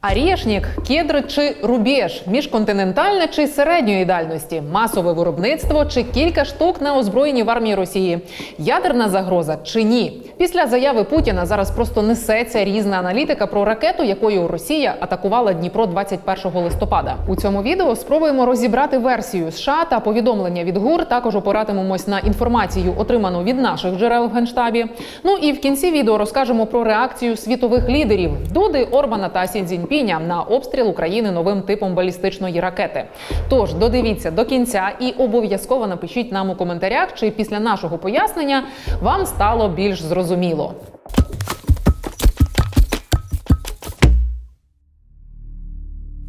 Арішнік, кедр чи рубеж, міжконтинентальне чи середньої дальності, масове виробництво чи кілька штук на озброєнні в армії Росії, ядерна загроза чи ні. Після заяви Путіна зараз просто несеться різна аналітика про ракету, якою Росія атакувала Дніпро 21 листопада. У цьому відео спробуємо розібрати версію США та повідомлення від ГУР. Також опиратимемось на інформацію, отриману від наших джерел в генштабі. Ну і в кінці відео розкажемо про реакцію світових лідерів Дуди, Орбана та Сі Цзіньпіня на обстріл України новим типом балістичної ракети. Тож додивіться до кінця і обов'язково напишіть нам у коментарях, чи після нашого пояснення вам стало більш зрозуміло.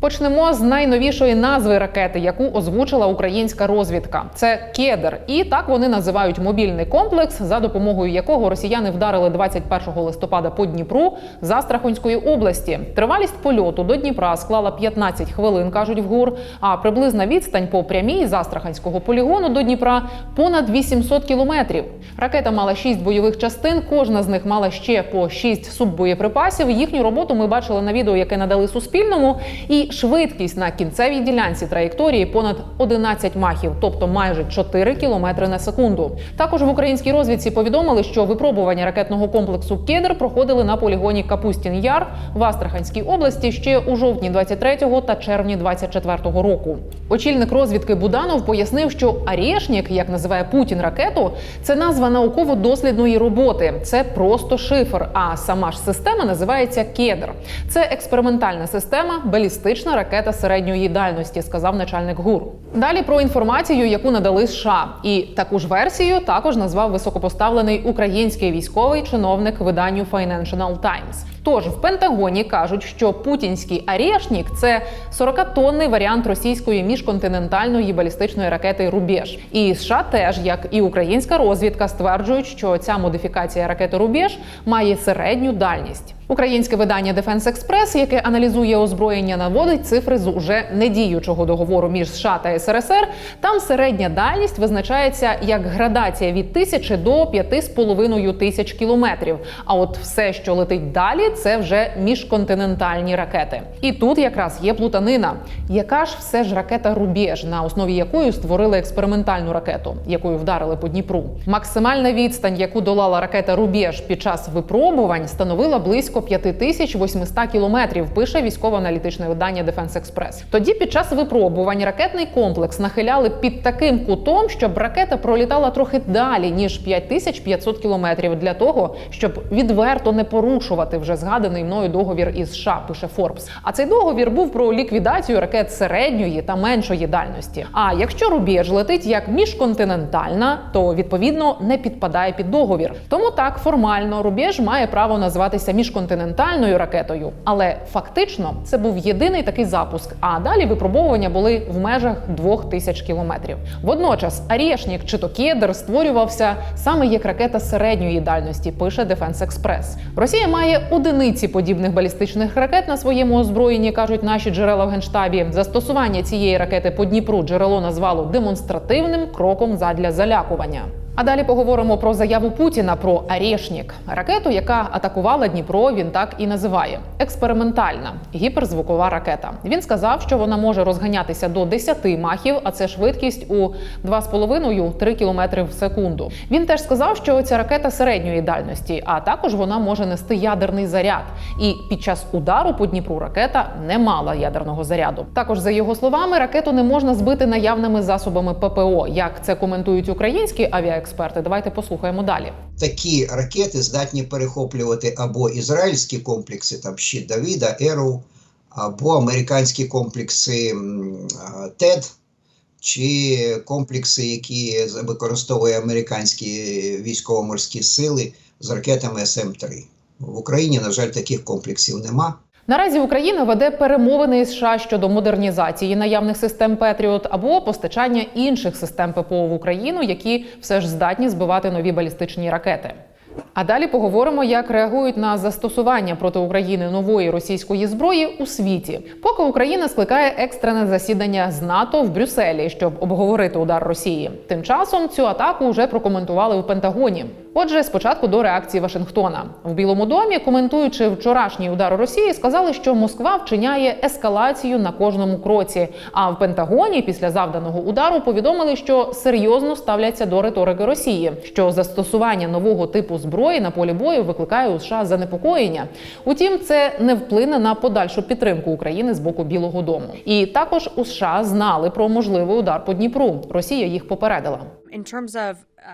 Почнемо з найновішої назви ракети, яку озвучила українська розвідка. Це кедр, і так вони називають мобільний комплекс, за допомогою якого росіяни вдарили 21 листопада по Дніпру з Астраханської області. Тривалість польоту до Дніпра склала 15 хвилин, кажуть в ГУР. А приблизна відстань по прямій з Астраханського полігону до Дніпра понад 800 кілометрів. Ракета мала 6 бойових частин. Кожна з них мала ще по 6 суббоєприпасів. Їхню роботу ми бачили на відео, яке надали Суспільному. І швидкість на кінцевій ділянці траєкторії понад 11 махів, тобто майже 4 кілометри на секунду. Також в українській розвідці повідомили, що випробування ракетного комплексу Кедр проходили на полігоні Капустін Яр в Астраханській області ще у жовтні 23-го та червні 24-го року. Очільник розвідки Буданов пояснив, що Арєшнік, як називає Путін ракету, це назва науково-дослідної роботи. Це просто шифр. А сама ж система називається Кедр. Це експериментальна система, балістична ракета середньої дальності, сказав начальник ГУР. Далі про інформацію, яку надали США, і таку ж версію також назвав високопоставлений український військовий чиновник виданню Financial Times. Тож в Пентагоні кажуть, що путінський Арєшнік – це 40-тонний варіант російської міжконтинентальної балістичної ракети Рубеж. І США теж, як і українська розвідка, стверджують, що ця модифікація ракети Рубеж має середню дальність. Українське видання Defense Express, яке аналізує озброєння, наводить цифри з уже недіючого договору між США та СРСР. Там середня дальність визначається як градація від тисячі до п'яти з половиною тисяч кілометрів. А от все, що летить далі, це вже міжконтинентальні ракети. І тут якраз є плутанина. Яка ж все ж ракета Рубеж, на основі якої створили експериментальну ракету, якою вдарили по Дніпру? Максимальна відстань, яку долала ракета Рубеж під час випробувань, становила близько 5800 кілометрів. Пише військово-аналітичне видання Defense Express. Тоді під час випробувань ракетний комплекс нахиляли під таким кутом, щоб ракета пролітала трохи далі ніж 5500 кілометрів, для того, щоб відверто не порушувати вже згаданий мною договір із США. Пише Forbes. А цей договір був про ліквідацію ракет середньої та меншої дальності. А якщо рубіж летить як міжконтинентальна, то відповідно не підпадає під договір. Тому так формально рубіж має право називатися міжконтинентальною ракетою, але фактично це був єдиний такий запуск. А далі випробовування були в межах двох тисяч кілометрів. Водночас Арєшнік чи то Кедр створювався саме як ракета середньої дальності. Пише Defense Express. Росія має одиниці подібних балістичних ракет на своєму озброєнні, кажуть наші джерела в генштабі. Застосування цієї ракети по Дніпру джерело назвало демонстративним кроком задля залякування. А далі поговоримо про заяву Путіна про Арєшнік, ракету, яка атакувала Дніпро. Він так і називає експериментальна гіперзвукова ракета. Він сказав, що вона може розганятися до 10 махів, а це швидкість у 2,5-3 км в секунду. Він теж сказав, що ця ракета середньої дальності, а також вона може нести ядерний заряд. І під час удару по Дніпру ракета не мала ядерного заряду. Також за його словами, ракету не можна збити наявними засобами ППО. Як це коментують українські авіаексперти? Давайте послухаємо далі. Такі ракети здатні перехоплювати або ізраїльські комплекси, там щит Давіда, Ероу, або американські комплекси ТЕД, чи комплекси, які використовує американські військово-морські сили з ракетами СМ-3. В Україні, на жаль, таких комплексів нема. Наразі Україна веде перемовини із США щодо модернізації наявних систем Петріот або постачання інших систем ППО в Україну, які все ж здатні збивати нові балістичні ракети. А далі поговоримо, як реагують на застосування проти України нової російської зброї у світі. Поки Україна скликає екстрене засідання з НАТО в Брюсселі, щоб обговорити удар Росії. Тим часом цю атаку вже прокоментували у Пентагоні. Отже, спочатку до реакції Вашингтона в Білому домі, коментуючи вчорашній удар Росії, сказали, що Москва вчиняє ескалацію на кожному кроці. А в Пентагоні після завданого удару повідомили, що серйозно ставляться до риторики Росії, що застосування нового типу зброї на полі бою викликає у США занепокоєння. Утім, це не вплине на подальшу підтримку України з боку Білого Дому. І також у США знали про можливий удар по Дніпру. Росія їх попередила.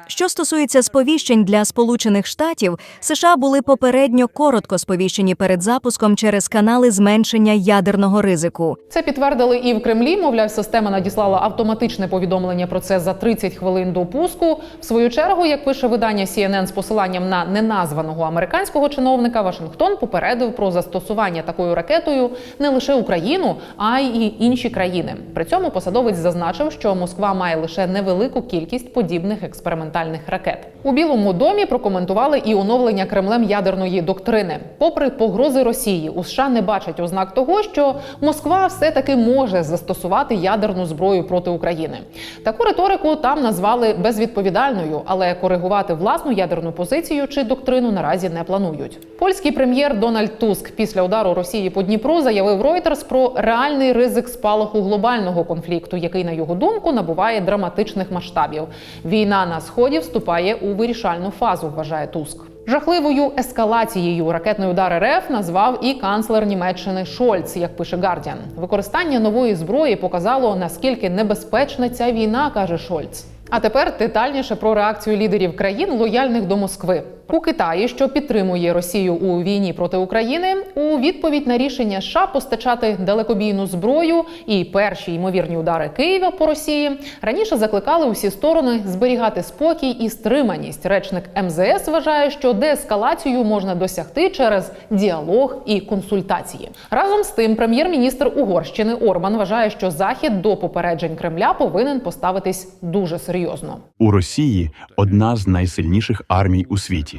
Що стосується сповіщень для Сполучених Штатів, США були попередньо коротко сповіщені перед запуском через канали зменшення ядерного ризику. Це підтвердили і в Кремлі. Мовляв, система надіслала автоматичне повідомлення про це за 30 хвилин до пуску. В свою чергу, як пише видання CNN з посиланням на неназваного американського чиновника, Вашингтон попередив про застосування такою ракетою не лише Україну, а й інші країни. При цьому посадовець зазначив, що Москва має лише невелику кількість подібних експериментальних ракет. У Білому домі прокоментували і оновлення Кремлем ядерної доктрини. Попри погрози Росії, у США не бачать ознак того, що Москва все таки може застосувати ядерну зброю проти України. Таку риторику там назвали безвідповідальною, але коригувати власну ядерну позицію чи доктрину наразі не планують. Польський прем'єр Дональд Туск після удару Росії по Дніпру заявив Reuters про реальний ризик спалаху глобального конфлікту, який на його думку набуває драматичних масштабів. Війна на сході вступає у вирішальну фазу, вважає Туск. Жахливою ескалацією ракетний удар РФ назвав і канцлер Німеччини Шольц, як пише Гардіан. Використання нової зброї показало наскільки небезпечна ця війна, каже Шольц. А тепер детальніше про реакцію лідерів країн, лояльних до Москви. У Китаї, що підтримує Росію у війні проти України, у відповідь на рішення США постачати далекобійну зброю і перші ймовірні удари Києва по Росії раніше закликали усі сторони зберігати спокій і стриманість. Речник МЗС вважає, що деескалацію можна досягти через діалог і консультації. Разом з тим, прем'єр-міністр Угорщини Орбан вважає, що захід до попереджень Кремля повинен поставитись дуже серйозно. У Росії одна з найсильніших армій у світі.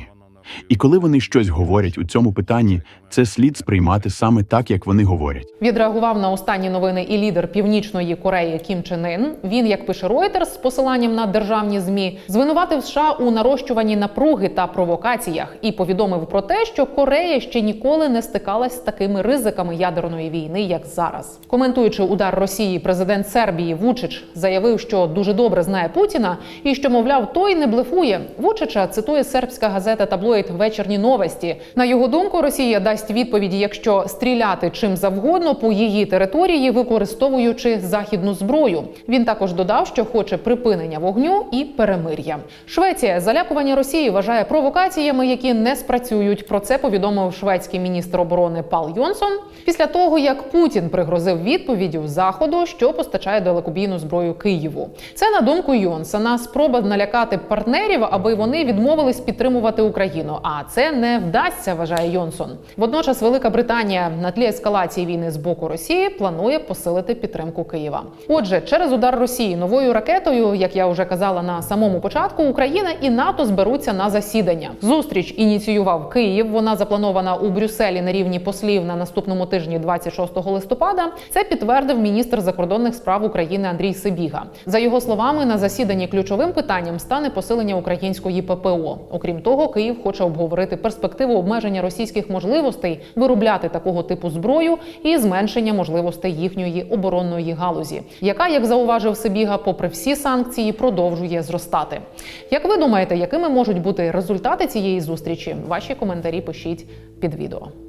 І коли вони щось говорять у цьому питанні, це слід сприймати саме так, як вони говорять. Відреагував на останні новини і лідер Північної Кореї Кім Чен Ін. Він, як пише Reuters з посиланням на державні змі, звинуватив США у нарощуванні напруги та провокаціях і повідомив про те, що Корея ще ніколи не стикалась з такими ризиками ядерної війни, як зараз. Коментуючи удар Росії, президент Сербії Вучич заявив, що дуже добре знає Путіна і що, мовляв, той не блефує. Вучича цитує сербська газета таблоїд Вечірні новості. На його думку, Росія дасть відповіді, якщо стріляти чим завгодно по її території, використовуючи західну зброю. Він також додав, що хоче припинення вогню і перемир'я. Швеція залякування Росії вважає провокаціями, які не спрацюють. Про це повідомив шведський міністр оборони Пал Йонсон після того, як Путін пригрозив відповіддю заходу, що постачає далекобійну зброю Києву. Це на думку Йонсона спроба налякати партнерів, аби вони відмовились підтримувати Україну. А це не вдасться, вважає Йонсон. Водночас Велика Британія на тлі ескалації війни з боку Росії планує посилити підтримку Києва. Отже, через удар Росії новою ракетою, як я вже казала на самому початку, Україна і НАТО зберуться на засідання. Зустріч ініціював Київ. Вона запланована у Брюсселі на рівні послів на наступному тижні, 26 листопада. Це підтвердив міністр закордонних справ України Андрій Сибіга. За його словами, на засіданні ключовим питанням стане посилення української ППО. Окрім того, Київ хоче обговорити перспективу обмеження російських можливостей виробляти такого типу зброю і зменшення можливостей їхньої оборонної галузі, яка, як зауважив Сибіга, попри всі санкції, продовжує зростати. Як ви думаєте, якими можуть бути результати цієї зустрічі? Ваші коментарі пишіть під відео.